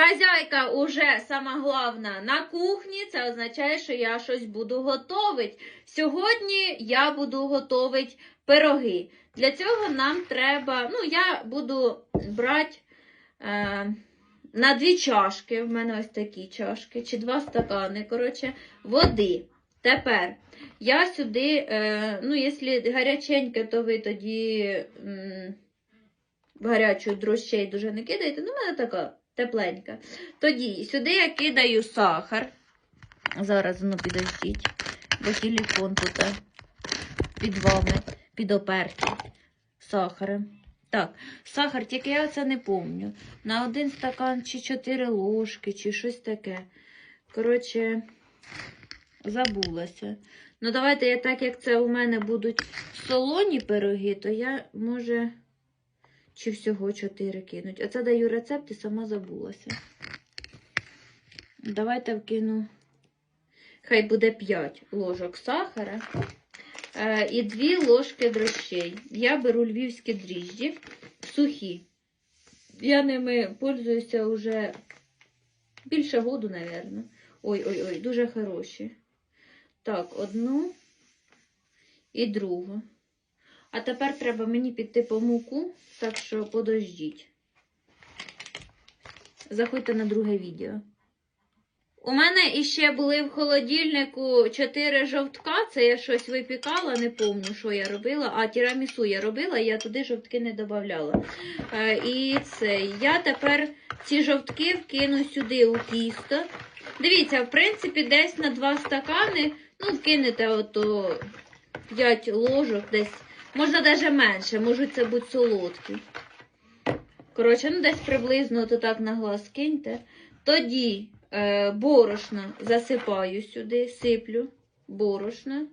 Хазяйка уже сама головна на кухні, це означає, що я щось буду готувати. Сьогодні я буду готувати пироги. Для цього нам треба, ну, я буду брати е, на дві чашки, в мене ось такі чашки, чи два стакани, коротше, води. Тепер я сюди, е, ну, якщо гаряченьке, то ви тоді м, гарячу дрощей дуже не кидаєте. Ну, в мене така тепленька. Тоді сюди я кидаю сахар. Зараз, ну, підождіть, бо телефон тут е, під вами, підопертий сахаром. Так, сахар, тільки я це не помню. На один стакан чи чотири ложки, чи щось таке. Коротше, забулася. Ну, давайте я так, як це у мене будуть солоні пироги, то я, може, чи всього 4 кинуть. Оце даю рецепт і сама забулася. Давайте вкину. Хай буде 5 ложок сахара е, і 2 ложки дрожжей. Я беру львівські дріжджі сухі. Я ними пользуюся вже більше году, напевно. Ой-ой-ой, дуже хороші. Так, одну і другу. А тепер треба мені піти по муку, так що подождіть. Заходьте на друге відео. У мене іще були в холодильнику 4 жовтка. Це я щось випікала, не пам'ятаю, що я робила. А тірамісу я робила, я туди жовтки не додавала. Е, і це я тепер ці жовтки вкину сюди у тісто. Дивіться, в принципі, десь на 2 стакани, ну, вкинете ото 5 ложок десь. Можна навіть менше, можуть це бути солодкі. Коротше, ну десь приблизно то так на глаз киньте. Тоді е, борошно засипаю сюди, сиплю борошно.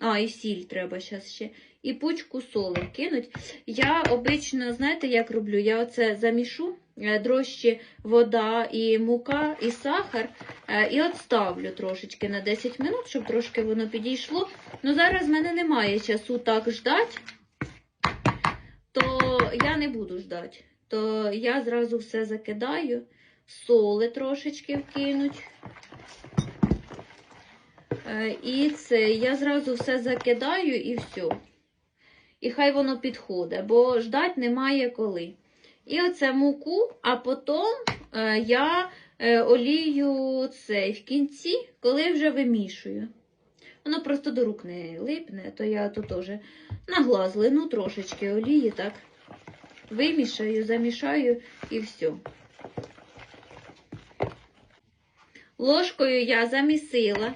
А, і сіль треба зараз ще. І пучку соли кинуть. Я обично, знаєте, як роблю? Я оце замішу е, дрожчі вода і мука, і сахар. е, І от ставлю трошечки на 10 минут, щоб трошки воно підійшло. Ну, зараз в мене немає часу так ждати, то я не буду ждати. То я зразу все закидаю, соли трошечки вкинуть. Е, І це я зразу все закидаю і все. І хай воно підходить, бо ждать немає коли. І оце муку, а потім е, я е, олію цей в кінці, коли вже вимішую. Воно просто до рук не липне, то я тут теж на глаз лину трошечки олії, так. Вимішаю, замішаю і все. Ложкою я замісила.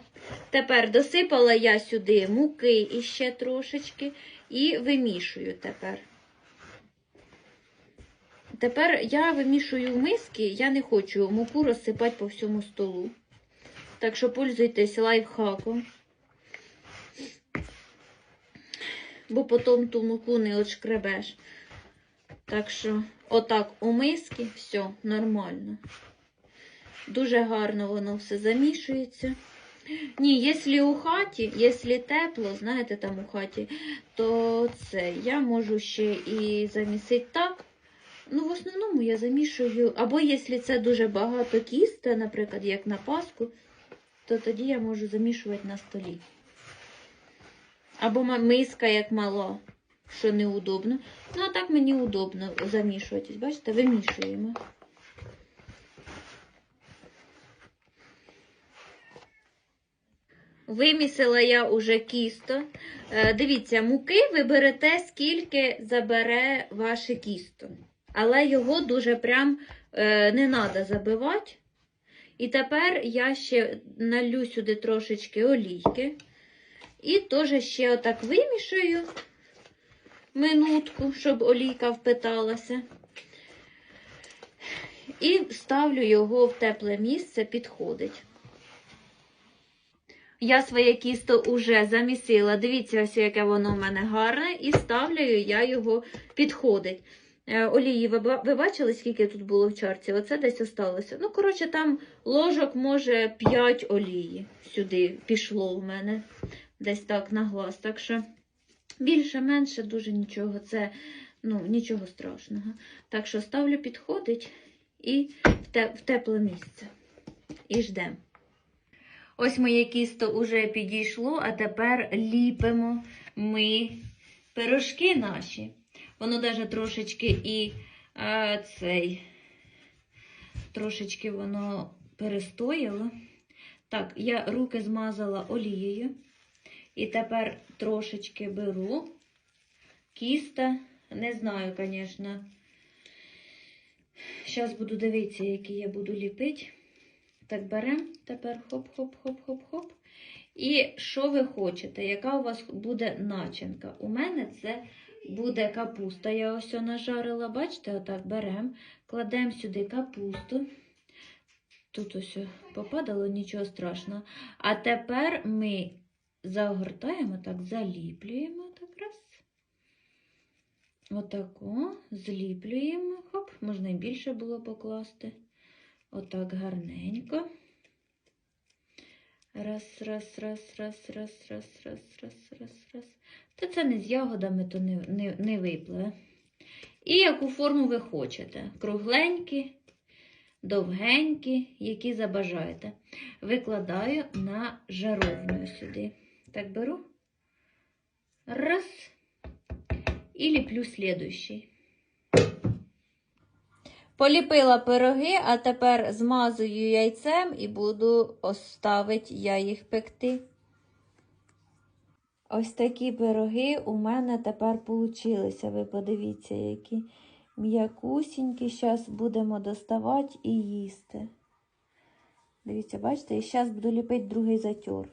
Тепер досипала я сюди муки іще трошечки і вимішую тепер. Тепер я вимішую в миски, я не хочу муку розсипати по всьому столу. Так що пользуйтесь лайфхаком. Бо потім ту муку не отшкребеш. Так що, отак у миски, все нормально. Дуже гарно воно все замішується. Ні, якщо у хаті, якщо тепло, знаєте, там у хаті, то це я можу ще і замісити так. Ну, в основному я замішую, або якщо це дуже багато кіста, наприклад, як на Пасху, то тоді я можу замішувати на столі. Або миска як мала, що неудобно. Ну, а так мені удобно замішувати. Бачите, вимішуємо. Вимісила я уже кісто. Е, Дивіться, муки ви берете, скільки забере ваше кісто. Але його дуже прям е, не треба забивати. І тепер я ще налю сюди трошечки олійки. І теж ще отак вимішаю минутку, щоб олійка впиталася. І ставлю його в тепле місце, підходить. Я своє кісто уже замісила. Дивіться, ось яке воно в мене гарне, і ставлю я його підходить. Е, Олії, ви, бачили, скільки тут було в чарці? Оце десь осталося. Ну, коротше, там ложок, може, 5 олії сюди пішло в мене. Десь так на глаз. Так що більше-менше дуже нічого. Це Ну, нічого страшного. Так що ставлю підходить і в тепле місце. І ждемо. Ось моє кісто уже підійшло, а тепер ліпимо ми пирожки наші. Воно даже трошечки і а, цей, трошечки воно перестояло. Так, я руки змазала олією. І тепер трошечки беру кіста. Не знаю, звісно. Зараз буду дивитися, які я буду ліпити. Так, беремо тепер хоп-хоп-хоп-хоп-хоп. І що ви хочете? Яка у вас буде начинка? У мене це буде капуста. Я ось нажарила, бачите, отак беремо, кладемо сюди капусту. Тут ось попадало, нічого страшного. А тепер ми загортаємо, так, заліплюємо так раз. Отако, зліплюємо. Хоп, можна і більше було покласти. Отак гарненько. Раз, раз, раз, раз, раз, раз, раз, раз, раз, раз. Та це не з ягодами, то не, не, не випливе. І яку форму ви хочете. Кругленькі, довгенькі, які забажаєте. Викладаю на жаровню сюди. Так беру. Раз. І ліплю слідуючий. Поліпила пироги, а тепер змазую яйцем і буду оставити я їх пекти. Ось такі пироги у мене тепер получилися. Ви подивіться, які м'якусінькі. Зараз будемо доставати і їсти. Дивіться, бачите, і зараз буду ліпити другий затір.